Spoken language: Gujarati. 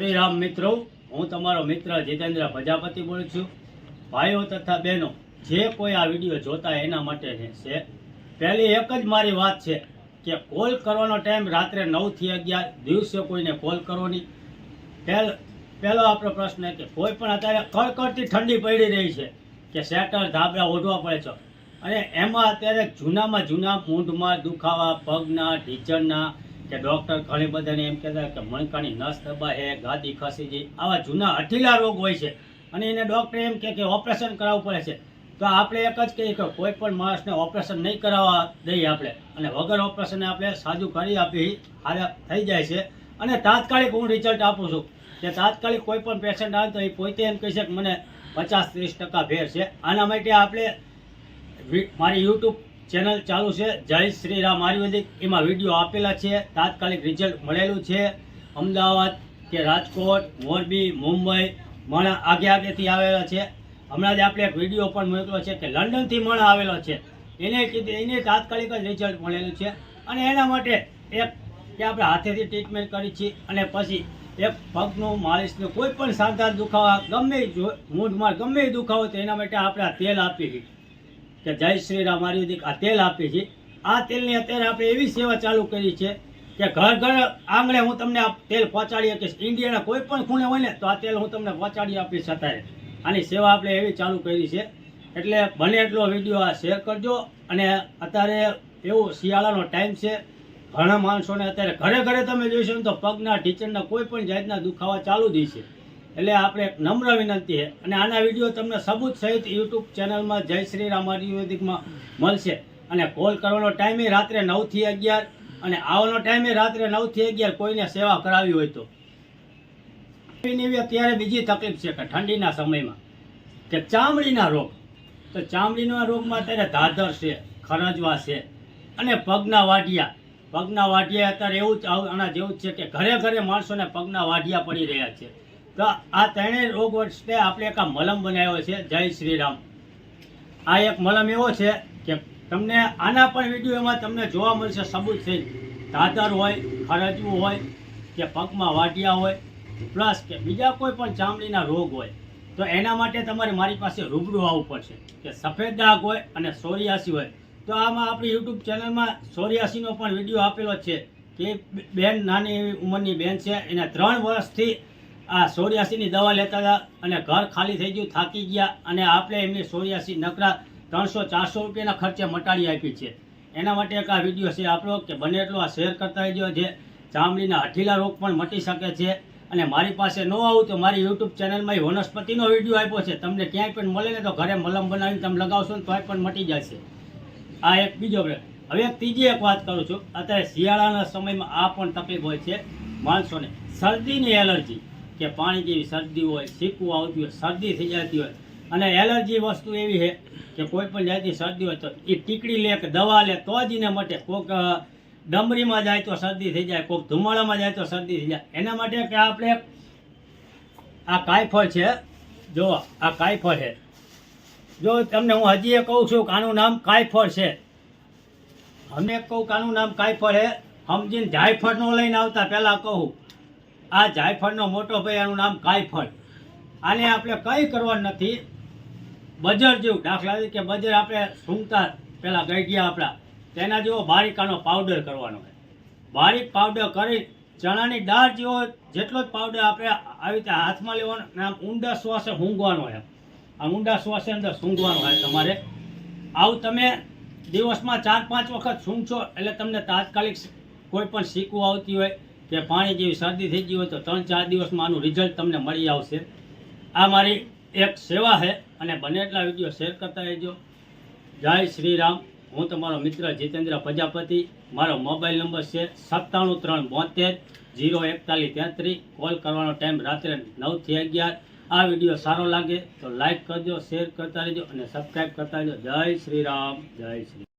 શ્રી રામ મિત્રો. હું તમારો મિત્ર જીતેન્દ્ર પ્રજાપતિ બોલું છું. ભાઈઓ તથા બહેનો, જે કોઈ આ વીડિયો જોતા એના માટે છે. પહેલી એક જ મારી વાત છે કે કોલ કરવાનો ટાઈમ રાત્રે નવથી અગિયાર, દિવસે કોઈને કોલ કરો પહેલ, પહેલો આપણો પ્રશ્ન કે કોઈ પણ અત્યારે કડકડતી ઠંડી પડી રહી છે કે સ્વેટર ધાબળા ઓઢવા પડે છે. અને એમાં અત્યારે જૂનામાં જૂના મૂંઢમાં દુખાવા, પગના, ઢીચણના કે ડૉક્ટર ઘણી બધાને એમ કહેતા કે મણકાની નસ દબાય ગાદી ખસી જાય, આવા જૂના હઠીલા રોગ હોય છે. અને એને ડૉક્ટર એમ કહે કે ઓપરેશન કરાવવું પડે છે. તો આપણે એક જ કહીએ કે કોઈ પણ માણસને ઓપરેશન નહીં કરાવવા દઈએ આપણે. અને વગર ઓપરેશને આપણે સાજું કરી આપી હારે થઈ જાય છે. અને તાત્કાલિક હું રિઝલ્ટ આપું છું કે તાત્કાલિક કોઈ પણ પેશન્ટ આવે તો એ પોતે એમ કહી શકે મને પચાસ ત્રીસ ટકા ફેર છે. આના માટે આપણે મારી યુટ્યુબ ચેનલ ચાલુ છે. જય શ્રી રામ. આયુર્વેદિક એમાં વીડિયો આપેલા છે. તાત્કાલિક રિઝલ્ટ મળેલું છે. અમદાવાદ કે રાજકોટ, મોરબી, મુંબઈ, મણા આગે આગેથી આવેલા છે. હમણાં જ આપણે એક વીડિયો પણ મોકલો છે કે લંડનથી મણા આવેલો છે. એને કીધું, એને તાત્કાલિક જ રિઝલ્ટ મળેલું છે. અને એના માટે એક કે આપણે હાથેથી ટ્રીટમેન્ટ કરી છીએ અને પછી એક પગનું, માલિશનું કોઈ પણ સાંધાર દુખાવા ગમે મૂઢમાં ગમે દુખાવો તો એના માટે આપણે તેલ આપી કે જય શ્રી રામ આયુર્વેદિક આ તેલ આપીએ છીએ આ તેલની અત્યારે આપણે એવી સેવા ચાલુ કરી છે કે ઘર ઘર આંગણે હું તમને આ તેલ પહોંચાડી શકીશ ઇન્ડિયાના કોઈ પણ ખૂણે હોય ને તો આ તેલ હું તમને પહોંચાડી આપીશ અત્યારે. આની સેવા આપણે એવી ચાલુ કરી છે. એટલે બને એટલો વીડિયો આ શેર કરજો અને અત્યારે એવો શિયાળાનો ટાઈમ છે. ઘણા માણસોને અત્યારે ઘરે ઘરે તમે જોઈશો ને તો પગના ઢીચણના કોઈ પણ જાતના દુખાવા ચાલુ જ છે. એટલે આપણે એક નમ્ર વિનંતી છે. અને આના વીડિયો તમને સબૂત સહિત યુટ્યુબ ચેનલમાં જય શ્રી રામ આયુર્વેદિકમાં મળશે. અને કોલ કરવાનો ટાઈમે રાત્રે નવથી અગિયાર અને આવવાનો ટાઈમે રાત્રે નવથી અગિયાર કોઈને સેવા કરાવી હોય તો. અત્યારે બીજી તકલીફ છે કે ઠંડીના સમયમાં. કે ચામડીના રોગ. તો ચામડીના રોગમાં અત્યારે ધાધર છે ખરજવા છે અને પગના વાઢિયા. પગના વાઢિયા અત્યારે એવું જ આના જેવું જ છે કે ઘરે ઘરે માણસોને પગના વાઢિયા પડી રહ્યા છે. તો આ ત્રણેય રોગ વચ્ચે આપણે એક આ મલમ બનાવ્યો છે. જય શ્રી રામ આ એક મલમ એવો છે કે તમને આના પણ વિડીયોમાં તમને જોવા મળશે સબૂત થઈ ધાતર હોય, ખરજવું હોય કે પગમાં વાટિયા હોય, પ્લસ કે બીજા કોઈ પણ ચામડીના રોગ હોય, તો એના માટે તમારે મારી પાસે રૂબરૂ આવવું પડશે. કે સફેદ ડાઘ હોય અને સોરિયાસી હોય. તો આમાં આપણી યુટ્યુબ ચેનલમાં સોરિયાસીનો પણ વીડિયો આપેલો છે કે બેન નાની એવી ઉંમરની બેન છે. એને ત્રણ વર્ષથી આ સોરિયાસીની દવા લેતા હતા અને ઘર ખાલી થઈ ગયું, થાકી ગયા અને આપણે એમની સોરિયાસી નકરા ત્રણસો, ચારસો રૂપિયાના ખર્ચે મટાડી આપી છે. એના માટે એક આ વીડિયો છે આપણો કે બને એટલો આ શેર કરતા રહેજો જે ચામડીના હઠીલા રોગ પણ મટી શકે છે. અને મારી પાસે ન આવું તો મારી યુટ્યુબ ચેનલમાં વનસ્પતિનો વીડિયો આપ્યો છે. તમને ક્યાંય પણ મળે ને તો ઘરે મલમ બનાવીને તમે લગાવશો ને તોય પણ મટી જશે. આ એક બીજો. હવે એક ત્રીજી એક વાત કરું છું. અત્યારે શિયાળાના સમયમાં આ પણ તકલીફ હોય છે. માણસોને શરદીની એલર્જી. કે પાણી જેવી શરદી હોય શીકવું આવતી હોય, શરદી થઈ જતી હોય. અને એલર્જી વસ્તુ એવી છે કે કોઈ પણ જાતની શરદી હોય તો એ ટીકડી લે કે દવા લે, તો જ એને મટે. કોઈક ડમરીમાં જાય તો શરદી થઈ જાય કોઈક ધુમાડામાં જાય તો શરદી થઈ જાય. એના માટે કે આપણે આ કાયફળ છે, જો, આ કાયફળ છે. જો તમને હું હજી એ કહું છું કે આનું નામ કાયફળ છે. અમે કહું કે આનું નામ કાયફળ છે. સમજીને જાયફળનું લઈને આવતા, પહેલાં કહું. આ જાયફળનો મોટો ભાઈ એનું નામ કાયફળ. આને આપણે કંઈ કરવાનું નથી. બજર જેવું દાખલા તરીકે બજર આપણે સૂંઘતા પહેલાં ગઈ ગયા આપણા. તેના જેવો બારીકાનો પાવડર કરવાનો છે. બારીક પાવડર કરી ચણાની દાળ જેવો જેટલો જ પાવડર આપણે આવી રીતે હાથમાં લેવાનો અને આમ ઊંડા શ્વાસે સૂંઘવાનો એમ આ ઊંડા શ્વાસે અંદર સૂંઘવાનું હોય તમારે. આવું તમે દિવસમાં ચાર પાંચ વખત સૂંઘશો એટલે તમને તાત્કાલિક કોઈ પણ શીખવું આવતી હોય. કે પાણી જેવી શરદી થઈ ગઈ હોય તો ત્રણ ચાર દિવસમાં આનું રિઝલ્ટ તમને મળી આવશે. આ મારી એક સેવા છે અને બને એટલા વીડિયો શેર કરતા રહેજો. જય શ્રી રામ. હું તમારો મિત્ર જીતેન્દ્ર પ્રજાપતિ. મારો મોબાઈલ નંબર છે સત્તાણું ત્રણ બોતેર જીરો એકતાલીસ તેત્રીસ. કોલ કરવાનો ટાઈમ રાત્રે નવથી અગિયાર. આ વીડિયો સારો લાગે તો લાઈક કરજો શેર કરતા રહેજો અને સબસ્ક્રાઈબ કરતા રહેજો. જય શ્રી રામ. જય શ્રી